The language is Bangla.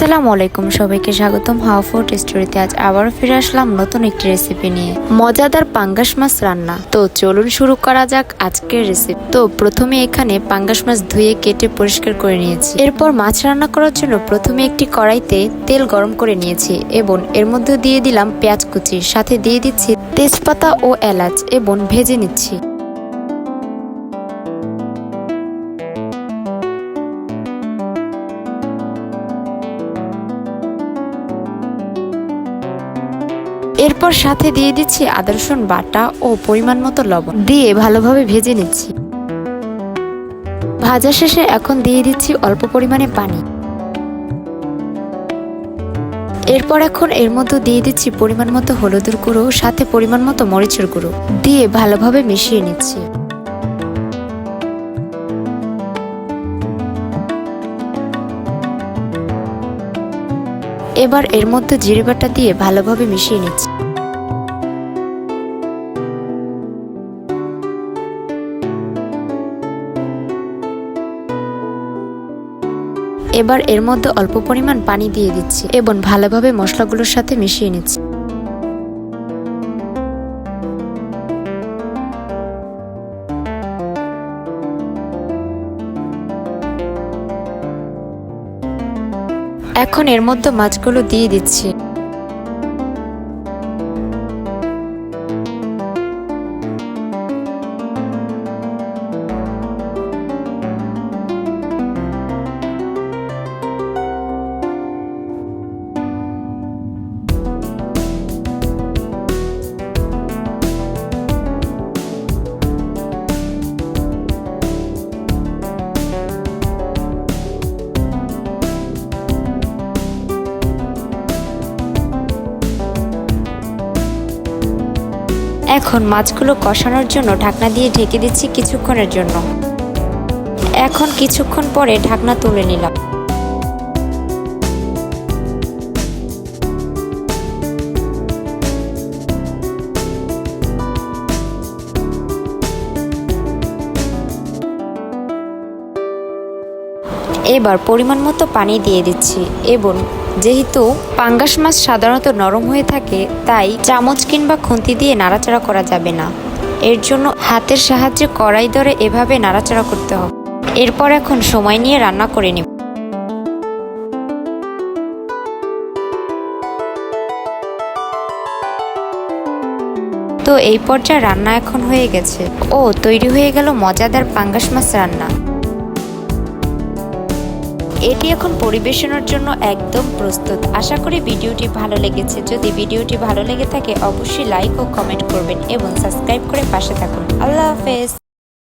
আসসালামু আলাইকুম। সবাইকে স্বাগতম হাউ ফুড স্টোরিতে আজ আবারও ফিরে আসলাম নতুন একটি রেসিপি নিয়ে। মজাদার পাঙ্গাস মাছ রান্না। তো চলুন শুরু করা যাক আজকের রেসিপি তো প্রথমে এখানে পাঙ্গাস মাছ ধুয়ে, কেটে পরিষ্কার করে নিয়েছি। এরপর মাছ রান্না করার জন্য প্রথমে একটি কড়াইতে তেল গরম করে নিয়েছি এবং এর মধ্যে দিয়ে দিলাম পেঁয়াজ কুচি। সাথে দিয়ে দিচ্ছি তেজপাতা ও এলাচ এবং ভেজে নিচ্ছি। এরপর সাথে দিয়ে দিচ্ছি আদা, রসুন বাটা ও পরিমাণ মতো লবণ। দিয়ে ভালোভাবে ভেজে নিচ্ছি। ভাজা শেষে এখন দিয়ে দিচ্ছি অল্প পরিমাণে পানি। এরপর এখন এর মধ্যে দিয়ে দিচ্ছি পরিমাণ মতো হলুদের গুঁড়ো, সাথে পরিমাণ মতো মরিচের গুঁড়ো। দিয়ে ভালোভাবে মিশিয়ে নিচ্ছি। এবার এর মধ্যে জিরে বাটা দিয়ে ভালোভাবে মিশিয়ে নিচ্ছি। এবার এর মধ্যে অল্প পরিমাণ পানি দিয়ে দিচ্ছি এবং ভালোভাবে মশলাগুলোর সাথে মিশিয়ে নিচ্ছি। এখন এর মধ্যে মাছগুলো দিয়ে দিচ্ছি। এখন মাছগুলো কষানোর জন্য ঢাকনা দিয়ে ঢেকে দিচ্ছি কিছুক্ষণের জন্য। এখন কিছুক্ষণ পরে ঢাকনা তুলে নিলাম। এবার পরিমাণ মতো পানি দিয়ে দিচ্ছি এবং যেহেতু পাঙ্গাস মাছ সাধারণত নরম হয়ে থাকে, তাই চামচ কিংবা খুন্তি দিয়ে নাড়াচাড়া করা যাবে না। এর জন্য হাতের সাহায্যে কড়াই ধরে এভাবে নাড়াচাড়া করতে হবে। এরপর এখন সময় নিয়ে রান্না করে নিব। তো এই পর্যায়ে রান্না এখন হয়ে গেছে। ও, তৈরি হয়ে গেল মজাদার পাঙ্গাস মাছ রান্না। এটি এখন পরিবেশনের জন্য একদম প্রস্তুত। আশা করি ভিডিওটি ভালো লেগেছে। যদি ভিডিওটি ভালো লেগে থাকে, অবশ্যই লাইক ও কমেন্ট করবেন এবং সাবস্ক্রাইব করে পাশে থাকুন। আল্লাহ হাফেজ।